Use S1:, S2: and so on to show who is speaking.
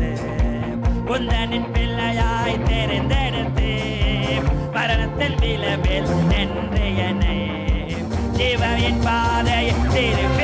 S1: வாழ்ந்து உந்தனின் பிள்ளையாய் தெரிந்தெடுத்து மரணத்தில் விளவில் என்று என்னை சிவனின் பாதை திரும்ப